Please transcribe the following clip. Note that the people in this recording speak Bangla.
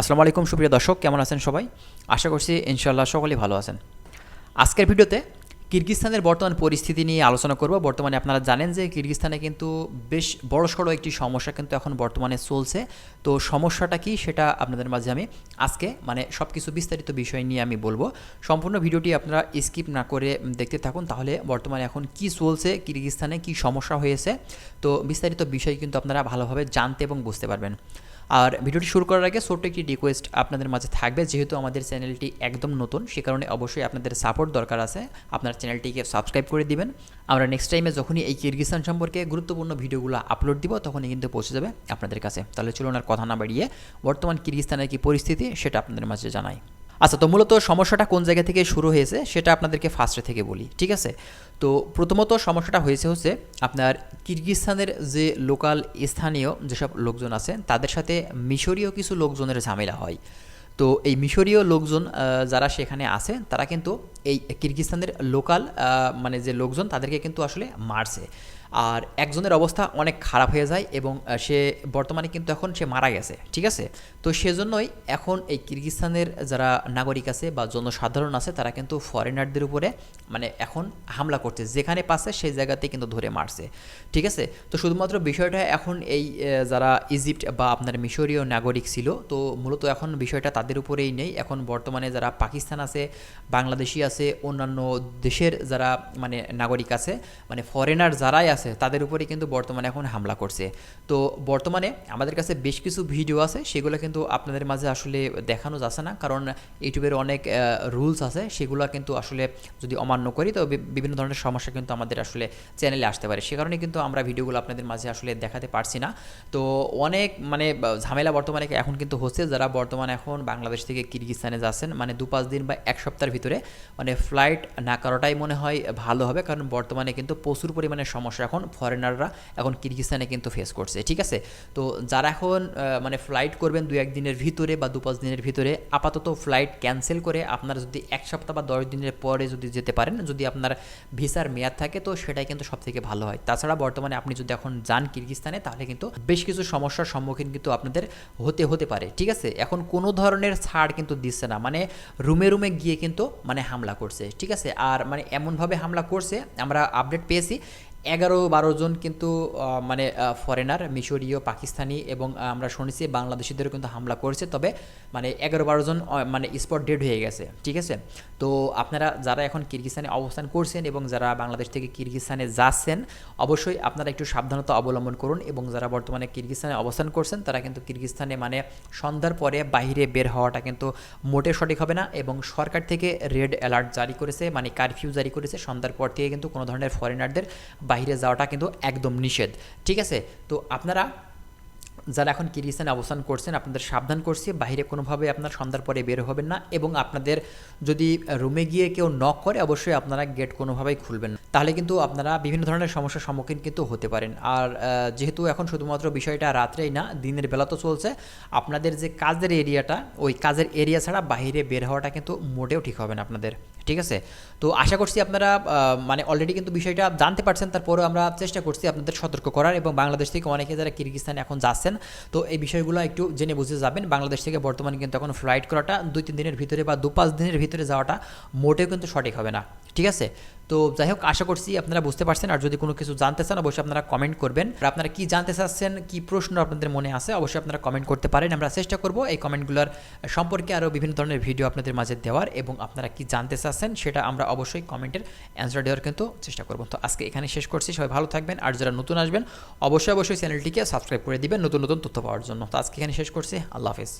আসসালামু আলাইকুম, সুপ্রিয় দর্শক, কেমন আছেন সবাই? আশা করছি ইনশাল্লাহ সকলেই ভালো আছেন। আজকের ভিডিওতে কিরগিস্তানের বর্তমান পরিস্থিতি নিয়ে আলোচনা করব। বর্তমানে আপনারা জানেন যে কিরগিস্তানে কিন্তু বেশ বড়সড় একটি সমস্যা কিন্তু এখন বর্তমানে চলছে। তো সমস্যাটা কি সেটা আপনাদের মাঝে আমি আজকে মানে সব কিছু বিস্তারিত বিষয় নিয়ে আমি বলব। সম্পূর্ণ ভিডিওটি আপনারা স্কিপ না করে দেখতে থাকুন, তাহলে বর্তমানে এখন কি চলছে কিরগিস্তানে কি সমস্যা হয়েছে। তো বিস্তারিত বিষয় কিন্তু আপনারা ভালোভাবে জানতে এবং বুঝতে পারবেন। আর ভিডিওটি শুরু করার আগে ছোট্ট একটি রিকোয়েস্ট আপনাদের মাঝে থাকবে, যেহেতু আমাদের চ্যানেলটি একদম নতুন, সে কারণে অবশ্যই আপনাদের সাপোর্ট দরকার আছে। আপনার চ্যানেলটিকে সাবস্ক্রাইব করে দিবেন। আমরা নেক্সট টাইমে যখনই এই কিরগিস্তান সম্পর্কে গুরুত্বপূর্ণ ভিডিওগুলো আপলোড দিব, তখনই কিন্তু পৌঁছে যাবে আপনাদের কাছে। তাহলে চলুন আর কথা না বাড়িয়ে বর্তমান কিরগিস্তানের কি পরিস্থিতি, সেটা আপনাদের মাঝে জানাই। আচ্ছা তো মূলত সমস্যাটা কোন জায়গা থেকে শুরু হয়েছে সেটা আপনাদেরকে ফার্স্টে থেকে বলি, ঠিক আছে? তো প্রথমত সমস্যাটা হয়েছে হচ্ছে আপনার কিরগিস্তানের যে লোকাল স্থানীয় যেসব লোকজন আছে তাদের সাথে মিশরীয় কিছু লোকজনের ঝামেলা হয়। তো এই মিশরীয় লোকজন যারা সেখানে আছে তারা কিন্তু এই কিরগিস্তানের লোকাল মানে যে লোকজন, তাদেরকে কিন্তু আসলে মারছে। আর একজনের অবস্থা অনেক খারাপ হয়ে যায় এবং সে বর্তমানে কিন্তু এখন সে মারা গেছে, ঠিক আছে? তো সেজন্যই এখন এই কিরগিস্তানের যারা নাগরিক আছে বা জনসাধারণ আছে, তারা কিন্তু ফরেনারদের উপরে মানে এখন হামলা করছে। যেখানে পাচ্ছে, সেই জায়গাতে কিন্তু ধরে মারছে, ঠিক আছে? তো শুধুমাত্র বিষয়টা এখন এই যারা ইজিপ্ট বা আপনার মিশরীয় নাগরিক ছিল, তো মূলত এখন বিষয়টা তাদের উপরেই নেই। এখন বর্তমানে যারা পাকিস্তান আছে, বাংলাদেশি আছে, অন্যান্য দেশের যারা মানে নাগরিক আছে মানে ফরেনার যারাই আছে তাদের উপরে কিন্তু বর্তমানে এখন হামলা করছে। তো বর্তমানে আমাদের কাছে বেশ কিছু ভিডিও আছে, সেগুলো কিন্তু আপনাদের মাঝে আসলে দেখানো যাচ্ছে না। কারণ ইউটিউবের অনেক রুলস আছে, সেগুলো কিন্তু আসলে যদি অমান্য করি, তো বিভিন্ন ধরনের সমস্যা কিন্তু আমাদের আসলে চ্যানেলে আসতে পারে। সে কারণে কিন্তু আমরা ভিডিওগুলো আপনাদের মাঝে আসলে দেখাতে পারছি না। তো অনেক মানে ঝামেলা বর্তমানে এখন কিন্তু হচ্ছে, যারা বর্তমানে এখন বাংলাদেশ থেকে কিরগিস্তানে যাচ্ছেন মানে দু পাঁচ দিন বা এক সপ্তাহের ভিতরে মানে ফ্লাইট না করাটাই মনে হয় ভালো হবে। কারণ বর্তমানে কিন্তু প্রচুর পরিমাণে সমস্যা এখন ফরেনাররা এখন কিরগিস্তানে কিন্তু ফেস করছে, ঠিক আছে? তো যারা এখন মানে ফ্লাইট করবেন দু এক দিনের ভিতরে বা দু পাঁচ দিনের ভিতরে, আপাতত ফ্লাইট ক্যান্সেল করে আপনারা যদি এক সপ্তাহ বা দশ দিনের পরে যদি যেতে পারেন, যদি আপনার ভিসার মেয়াদ থাকে, তো সেটাই কিন্তু সব থেকে ভালো হয়। তাছাড়া বর্তমানে আপনি যদি এখন যান কিরগিস্তানে তাহলে কিন্তু বেশ কিছু সমস্যার সম্মুখীন কিন্তু আপনাদের হতে হতে পারে, ঠিক আছে? এখন কোনো ধরনের ছাড় কিন্তু দিচ্ছে না মানে রুমে রুমে গিয়ে কিন্তু মানে হামলা করছে, ঠিক আছে? আর মানে এমনভাবে হামলা করছে, আমরা আপডেট পেয়েছি এগারো বারো জন কিন্তু মানে ফরেনার মিশরীয়, পাকিস্তানি এবং আমরা শুনেছি বাংলাদেশিদেরও কিন্তু হামলা করেছে। তবে মানে এগারো বারো জন মানে স্পট ডেড হয়ে গেছে, ঠিক আছে? তো আপনারা যারা এখন কিরগিস্তানে অবস্থান করছেন এবং যারা বাংলাদেশ থেকে কিরগিস্তানে যাচ্ছেন, অবশ্যই আপনারা একটু সাবধানতা অবলম্বন করুন এবং যারা বর্তমানে কিরগিস্তানে অবস্থান করছেন, তারা কিন্তু কিরগিস্তানে মানে সন্ধ্যার পরে বাইরে বের হওয়াটা কিন্তু মোটে সঠিক হবে না এবং সরকার থেকে রেড অ্যালার্ট জারি করেছে মানে কারফিউ জারি করেছে। সন্ধ্যার পর থেকে কিন্তু কোনো ধরনের ফরেনারদের বাইরে যাওয়াটা কিন্তু একদম নিষেধ। ঠিক আছে? তো আপনারা যারা এখন কিরগিস্তানে অবস্থান করছেন, আপনাদের সাবধান করছি, বাইরে কোনোভাবে আপনার সন্ধ্যার পরে বের হবেন না এবং আপনাদের যদি রুমে গিয়ে কেউ নক করে, অবশ্যই আপনারা গেট কোনোভাবেই খুলবেন না। তাহলে কিন্তু আপনারা বিভিন্ন ধরনের সমস্যার সম্মুখীন কিন্তু হতে পারেন। আর যেহেতু এখন শুধুমাত্র বিষয়টা রাত্রেই না, দিনের বেলা তো চলছে, আপনাদের যে কাজের এরিয়াটা ওই কাজের এরিয়া ছাড়া বাইরে বের হওয়াটা কিন্তু মোটেও ঠিক হবে না আপনাদের। ঠিক আছে? তো আশা করছি আপনারা মানে অলরেডি কিন্তু বিষয়টা জানতে পারছেন, তারপরেও আমরা চেষ্টা করছি আপনাদের সতর্ক করার এবং বাংলাদেশ থেকে অনেকে যারা কিরগিস্তানে এখন যাচ্ছেন, তো এই বিষয়গুলো একটু জেনে বুঝে যাবেন। বাংলাদেশ থেকে বর্তমানে কিন্তু এখন ফ্লাইট করাটা দুই তিন দিনের ভিতরে বা দু পাঁচ দিনের ভিতরে যাওয়াটা মোটেও কিন্তু সঠিক হবে না। ঠিক আছে? তো যাই হোক আশা করছি আপনারা বুঝতে পারছেন। আর যদি কোনো কিছু জানতে চান, অবশ্যই আপনারা কমেন্ট করবেন। আর আপনারা কি জানতে চাচ্ছেন, কি প্রশ্ন আপনাদের মনে আছে, অবশ্যই আপনারা কমেন্ট করতে পারেন। আমরা চেষ্টা করব এই কমেন্টগুলোর সম্পর্কে আরও বিভিন্ন ধরনের ভিডিও আপনাদের মাঝে দেওয়ার এবং আপনারা কি জানতে চাচ্ছেন, সেটা আমরা অবশ্যই কমেন্টের অ্যান্সার দেওয়ার কিন্তু চেষ্টা করব। তো আজকে এখানে শেষ করছি। সবাই ভালো থাকবেন। আর যারা নতুন আসবেন, অবশ্যই অবশ্যই চ্যানেলটিকে সাবস্ক্রাইব করে দিবেন নতুন নতুন তথ্য পাওয়ার জন্য। তো আজকে এখানে শেষ করছি। আল্লাহ হাফিজ।